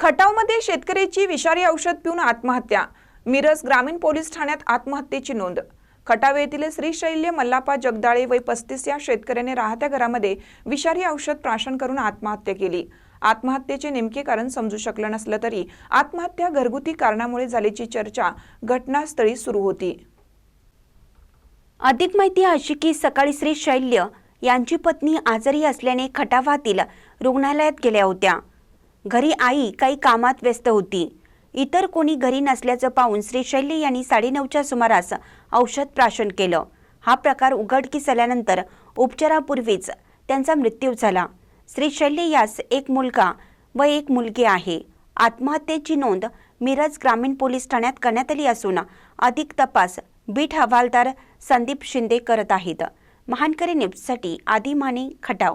खटावमध्ये शेतकऱ्याची विषारी औषध पिऊन आत्महत्या. मिरज ग्रामीण पोलीस ठाण्यात आत्महत्येची नोंद. खटाव येथील श्रीशैल्य मल्लापा जगदाळे वय पस्तीस या शेतकऱ्याने राहत्या घरामध्ये विषारी औषध प्राशन करून आत्महत्या केली. आत्महत्येचे नेमके कारण समजू शकलं नसलं तरी आत्महत्या घरगुती कारणामुळे झाल्याची चर्चा घटनास्थळी सुरू होती. अधिक माहिती अशी की सकाळी श्री शैल्य यांची पत्नी आजारी असल्याने खटावातील रुग्णालयात गेल्या होत्या. घरी आई काही कामात व्यस्त होती. इतर कोणी घरी नसल्याचं पाहून श्रीशैल्य यांनी साडेनऊच्या सुमारास औषध प्राशन केलं. हा प्रकार उघडकीस आल्यानंतर उपचारापूर्वीच त्यांचा मृत्यू झाला. श्रीशैल्य यास एक मुलगा व एक मुलगी आहे. आत्महत्येची नोंद मिरज ग्रामीण पोलीस ठाण्यात करण्यात आली असून अधिक तपास बीट हवालदार संदीप शिंदे करत आहेत. महानकरी न्यूजसाठी आदी माने खटाव.